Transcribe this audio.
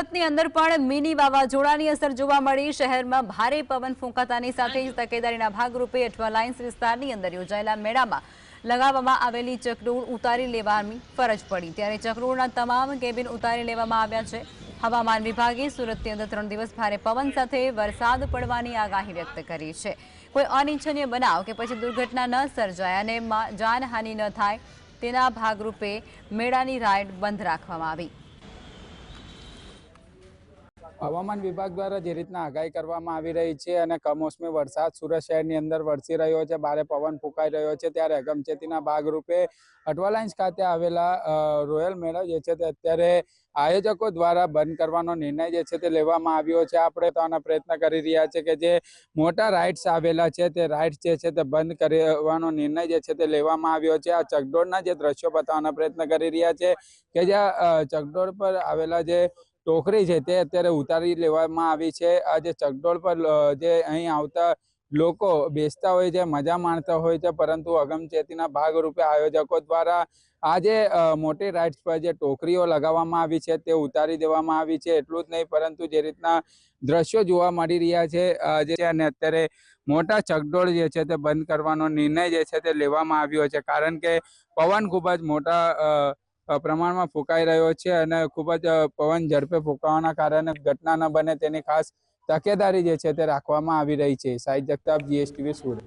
સુરતની અંદર પણ મિની વાવાઝોડાની અસર જોવા મળી. શહેરમાં ભારે પવન ફૂંકાતાની સાથે તકેદારીના ભાગરૂપે અઠવા લાઇન્સ વિસ્તારની અંદર યોજાયેલા મેળામાં લગાવવામાં આવેલી ચકડોળ ઉતારી લેવાની ફરજ પડી. ત્યારે ચકડોળના તમામ કેબિન ઉતારી લેવામાં આવ્યા છે. હવામાન વિભાગે સુરતની અંદર ત્રણ દિવસ ભારે પવન સાથે વરસાદ પડવાની આગાહી વ્યક્ત કરી છે. કોઈ અનિચ્છનીય બનાવ કે પછી દુર્ઘટના ન સર્જાય અને જાનહાનિ ન થાય, તેના ભાગરૂપે મેળાની રાઇડ બંધ રાખવામાં આવી. હવામાન વિભાગ દ્વારા જે રીતના આગાહી કરવામાં આવી રહી છે અને કમોસમી વરસાદ સુરત શહેરની અંદર વરસી રહ્યો છે, ભારે પવન ફૂંકાઈ રહ્યો છે, ત્યારે અગમચેતીના ભાગરૂપે અઠવાલાઇન્સ ખાતે આવેલા રોયલ મેળો જે છે તે અત્યારે આયોજકો દ્વારા બંધ કરવાનો નિર્ણય જે છે તે લેવામાં આવ્યો છે. આપણે તો આના પ્રયત્ન કરી રહ્યા છે કે જે મોટા રાઇડ્સ આવેલા છે તે રાઇડ્સ જે છે તે બંધ કરવાનો નિર્ણય જે છે તે લેવામાં આવ્યો છે. આ ચકડોળના જે દ્રશ્યો બતાવવાનો પ્રયત્ન કરી રહ્યા છે કે જે ચકડોળ પર આવેલા જે ટોકરી છે તે અત્યારે ઉતારી લેવામાં આવી છે. આ જે ચકડોળ પર જે અહીં આવતા લોકો બેસતા હોય છે, મજા માણતા હોય છે, પરંતુ અગમચેતીના ભાગરૂપે આયોજકો દ્વારા આજે મોટી રાઇડ્સ પર જે ટોકરીઓ લગાવવામાં આવી છે તે ઉતારી દેવામાં આવી છે. એટલું જ નહીં, પરંતુ જે રીતના દ્રશ્યો જોવા મળી રહ્યા છે જે અને અત્યારે મોટા ચકડોળ જે છે તે બંધ કરવાનો નિર્ણય જે છે તે લેવામાં આવ્યો છે. કારણ કે પવન ખૂબ જ મોટા પ્રમાણમાં ફૂંકાઈ રહ્યો છે અને ખૂબ જ પવન ઝડપે ફૂંકાવાના કારણે ઘટના ન બને તેની ખાસ તકેદારી જે છે તે રાખવામાં આવી રહી છે. સાહિદ જગતાપ જીએસટીવી સુરત.